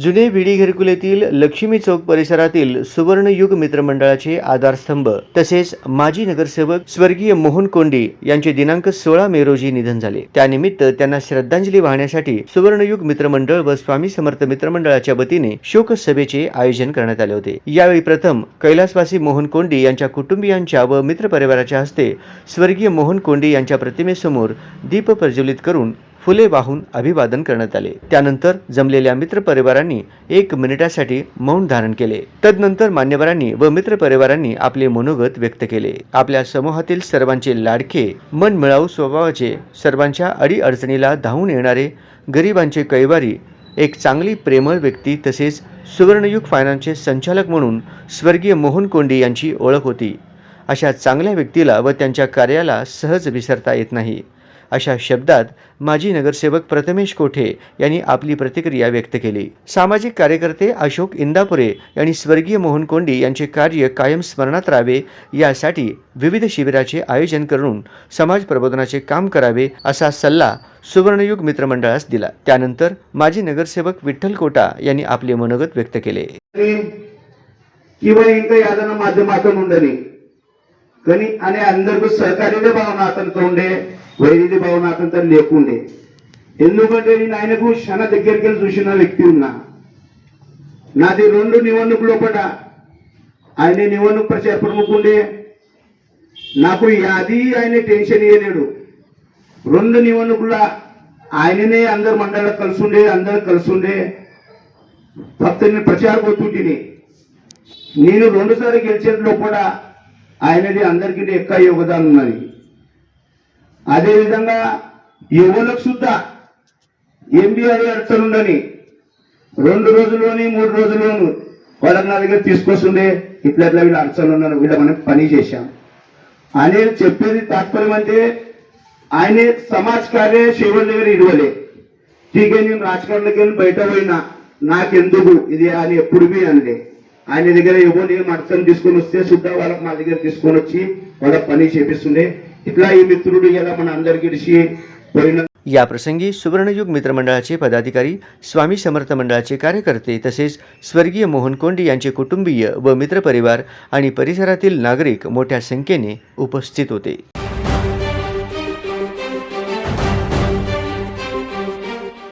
जुने विडी घरकुल येथील लक्ष्मी चौक परिसरातील सुवर्णयुग मित्रमंडळाचे आधारस्तंभ तसेच माजी नगरसेवक स्वर्गीय मोहन कोंडी यांचे दिनांक सोळा मे रोजी निधन झाले. त्यानिमित्त त्यांना श्रद्धांजली वाहण्यासाठी सुवर्णयुग मित्रमंडळ व स्वामी समर्थ मित्रमंडळाच्या वतीने शोक सभेचे आयोजन करण्यात आले होते. यावेळी प्रथम कैलासवासी मोहन कोंडी यांच्या कुटुंबियांच्या व मित्रपरिवाराच्या हस्ते स्वर्गीय मोहन कोंडी यांच्या प्रतिमेसमोर दीप प्रज्वलित करून फुले वाहून अभिवादन करण्यात आले. त्यानंतर जमलेल्या मित्रपरिवारांनी एक मिनिटासाठी मौन धारण केले. तदनंतर मान्यवरांनी व मित्रपरिवारांनी आपले मनोगत व्यक्त केले. आपल्या समूहातील सर्वांचे लाडके मन मिळावू स्वभावाचे सर्वांच्या अडीअडचणीला धावून येणारे गरिबांचे कैवारी एक चांगली प्रेमळ व्यक्ती तसेच सुवर्णयुग फायनान्सचे संचालक म्हणून स्वर्गीय मोहन कोंडी यांची ओळख होती. अशा चांगल्या व्यक्तीला व त्यांच्या कार्याला सहज विसरता येत नाही. अशा शब्दात माजी नगरसेवक प्रथमेश कोठे यांनी आपली प्रतिक्रिया व्यक्त केली. सामाजिक कार्यकर्ते अशोक इंदापुरे यांनी स्वर्गीय मोहन कोंडी यांचे कार्य कायम स्मरणात राहावे यासाठी विविध शिबिराचे आयोजन करून समाज प्रबोधनाचे काम करावे असा सल्ला सुवर्णयुग मित्रमंडळास दिला. त्यानंतर माजी नगरसेवक विठ्ठल कोटा यांनी आपले मनोगत व्यक्त केले. किंवा यादना కానీ అనే అందరికీ సహకారిదే భావన అతనితో ఉండే వైద్య భావన అతనితో లేకుండే. ఎందుకంటే నేను ఆయనకు క్షణ దగ్గరికి వెళ్ళి చూసిన వ్యక్తి ఉన్నా. నాది రెండు నివన్నుకు లోపల. ఆయన నివన్నుకు ప్రచార ప్రముఖుండే. నాకు అది ఆయన టెన్షన్ ఇవ్వలేడు రెండు నివన్నుకుల ఆయననే అందరు మండలం కలిసి ఉండే అందరు కలిసి ఉండే భక్తుని ప్రచారం పోతుంటిని నేను రెండుసార్లు గెలిచేట్లో కూడా ఆయనది అందరికీ ఎక్కువ యోగదానం ఉన్నది. అదేవిధంగా యువలకు శుద్ధ ఎంబీఆర్ అడచలు ఉండని రెండు రోజుల్లోని మూడు రోజుల్లోను వాళ్ళకి నా దగ్గర తీసుకొస్తుండే ఇట్లా ఇట్లా వీళ్ళు అడచలు ఉన్నాను వీళ్ళ మనం పని చేశాం. అనేది చెప్పేది తాత్పర్యం అంటే ఆయనే సమాజ్ కార్య శివుడి దగ్గర ఇడవలే. టీకే నేను రాజకారణకి వెళ్ళి బయట పోయినా నాకెందుకు? ఇది అని ఎప్పుడు బి అనలే. ఆయన దగ్గర ఎవరు ఏం అడచని తీసుకొని వస్తే సుద్ధా వాళ్ళకి మా దగ్గర తీసుకొని వచ్చి వాళ్ళ పని చేపిస్తుండే ఇట్లా ఈ మిత్రుడు ఇలా మన అందరికి ఇడిచి పోయిన याप्रसंगी सुवर्णयुग मित्रमंडळाचे पदाधिकारी स्वामी समर्थ मंडळाचे कार्यकर्ते तसेच स्वर्गीय मोहन कोंडी यांचे कुटुंबीय व मित्रपरिवार आणि परिसरातील नागरिक मोठ्या संख्येने उपस्थित होते